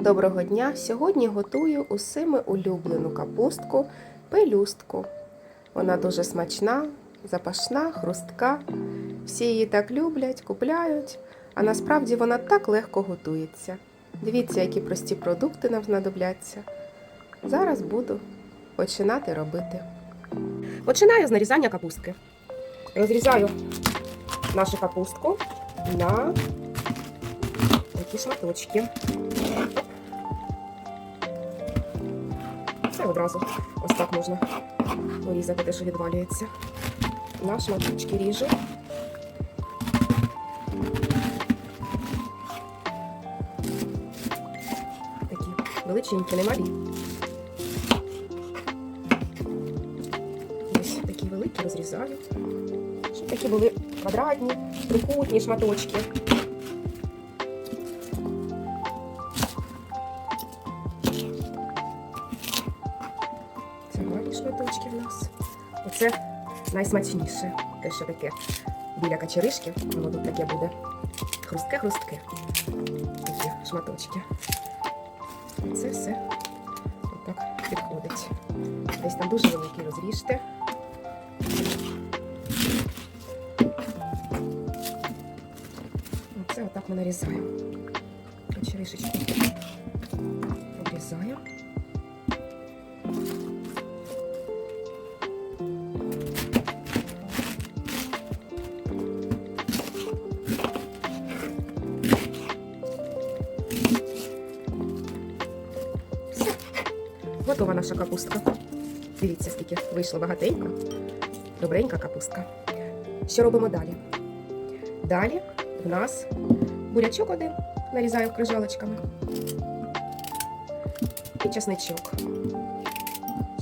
Доброго дня! Сьогодні готую усіми улюблену капустку пелюстку. Вона дуже смачна, запашна, хрустка. Всі її так люблять, купляють, а насправді вона так легко готується. Дивіться, які прості продукти нам знадобляться. Зараз буду починати робити. Починаю з нарізання капустки. Розрізаю нашу капустку на такі шматочки. Це одразу ось так можна порізати те, що відвалюється. На шматочки ріжу. Такі величенькі, не малі. Ось такі великі розрізаю. Щоб такі були квадратні, трикутні шматочки. Шматочки в нас. Оце найсмачніше. Те, що таке біля качеришки, воно тут таке буде хрустке-хрустке. Такі шматочки. Це все отак підходить. Десь там дуже великий розріжте. Оце отак ми нарізаємо. Качеришечку Готова наша капустка. Дивіться, скільки вийшло багатенько. Добренька капустка. Що робимо далі? Далі в нас бурячок один нарізаю крижалочками. І чесничок.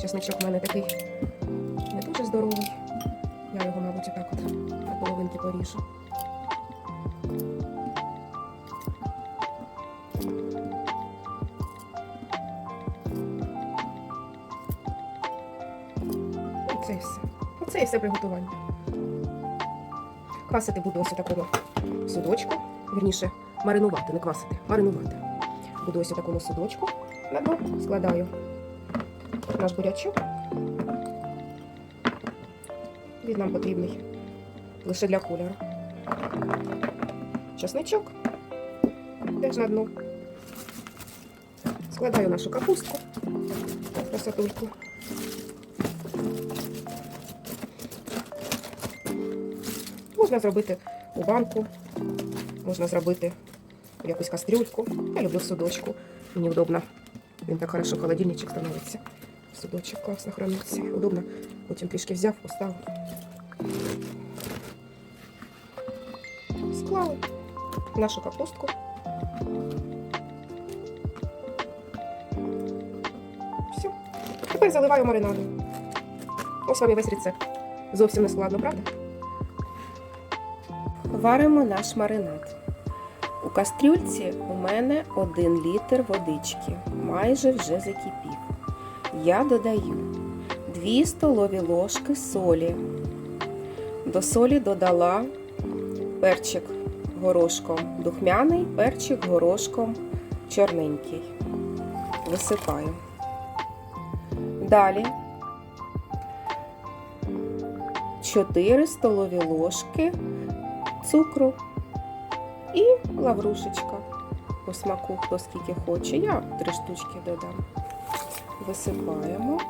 Чесничок в мене такий не дуже здоровий. Я його, мабуть, отак от на половинки поріжу. Оце і все. Оце і все приготування. Квасити буду ось у такому судочку. Вірніше, маринувати, не квасити, маринувати. Буду ось такому судочку. На дно складаю наш бурячок. Він нам потрібний лише для кольору. Часничок. Теж на дно. Складаю нашу капустку. Красотульку. Можна зробити у банку, можна зробити в якусь кастрюльку. Я люблю в судочку. Мені удобно. Він так хорошо холодильничок становиться. Судочок класно храниться. Удобно. Потім трішки взяв, поставив. Склали нашу капустку. Все. Тепер заливаю маринадом. Ось вам і весь рецепт. Зовсім не складно, правда? Варимо наш маринад. У кастрюльці у мене 1 літр водички, майже вже закипів. Я додаю 2 столові ложки солі. До солі додала перчик горошком духмяний, перчик горошком чорненький. Висипаю. Далі 4 столові ложки цукру і лаврушечка по смаку, хто скільки хоче. Я три штучки додам. Висипаємо,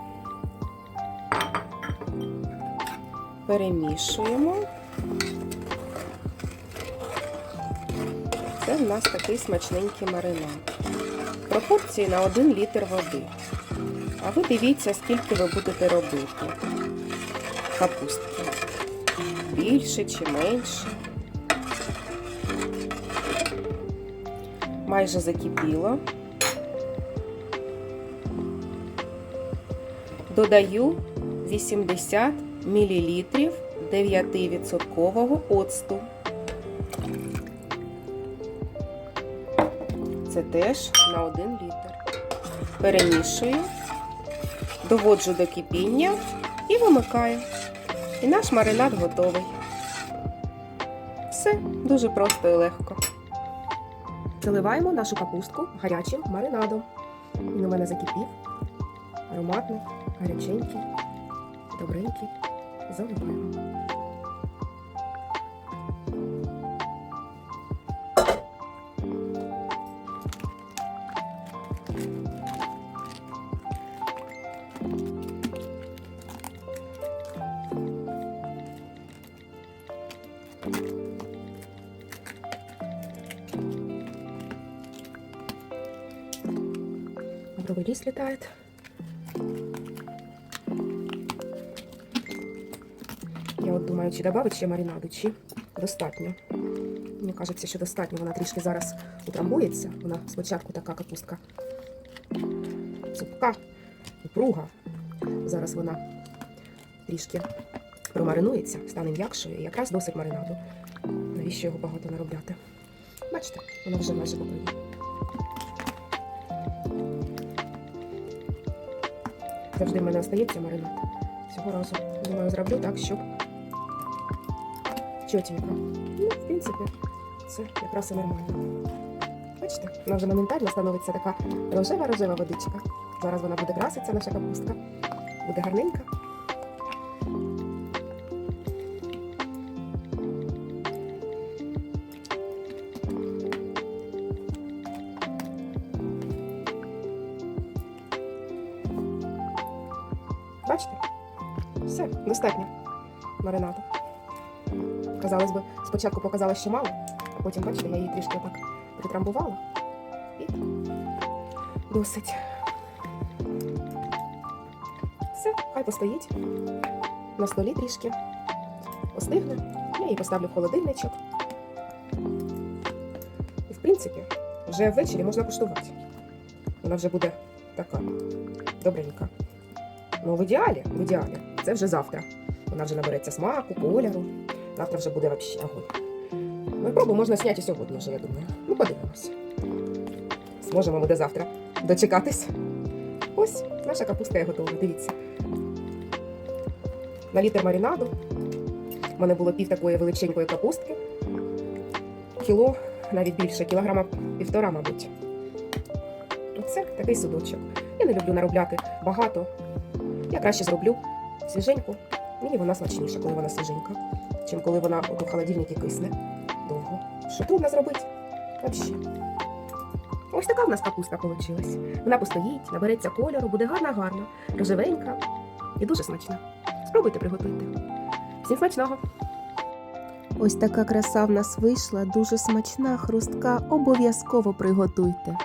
перемішуємо. Це в нас такий смачненький маринад. Пропорції на 1 літр води. А ви дивіться, скільки ви будете робити капустки. Більше чи менше. Майже закипіло. Додаю 80 мл 9% оцту. Це теж на 1 літр. Перемішую, доводжу до кипіння і вимикаю. І наш маринад готовий. Все дуже просто і легко. Заливаємо нашу капустку гарячим маринадом. Він у мене закипів. Ароматний, гаряченький, добренький. Заливаємо. Лавровый лист летает. Я от думаю, чи додати ще маринаду, чи достатньо. Мені кажеться, що достатньо. Вона трішки зараз утрамбується. Вона спочатку така капустка цупка, упруга. Зараз вона трішки промаринується, стане м'якшою і якраз досить маринаду. Навіщо його багато наробляти? Бачите, вона вже майже покриє. Завжди в мене остається маринад. Цього разу, думаю, зроблю так, щоб чотенько. Ну, в принципі, це якраз і нормально. Бачите, вона вже моментально становиться така рожева-рожева водичка. Зараз вона буде краситися, наша капустка. Буде гарненька. Бачите? Все, достатньо маринаду. Казалось би, спочатку показала, що мало, а потім, бачите, я її трішки так притрамбувала. І досить. Все, хай постоїть на столі трішки. Остигне. Я її поставлю в холодильничок. І, в принципі, вже ввечері можна куштувати. Вона вже буде така добренька. Ну, в ідеалі, в ідеалі. Це вже завтра. Вона вже набереться смаку, кольору. Завтра вже буде взагалі огонь. Ну, пробу можна зняти сьогодні вже, я думаю. Ну, подивимося. Зможемо буде завтра дочекатись. Ось, наша капустка є готова, дивіться. На літр маринаду. У мене було пів такої величенької капустки. Кіло, навіть більше, кілограма півтора, мабуть. Оце такий судочок. Я не люблю наробляти багато. Я краще зроблю свіженьку. Мені вона смачніша, коли вона свіженька, чим коли вона у холодильнику кисне довго. Що трудно зробити? Взагалі. Ось така в нас капустка вийшла. Вона постоїть, набереться кольору, буде гарна-гарна, рожевенька і дуже смачна. Спробуйте приготуйте. Всім смачного! Ось така краса в нас вийшла, дуже смачна, хрустка. Обов'язково приготуйте.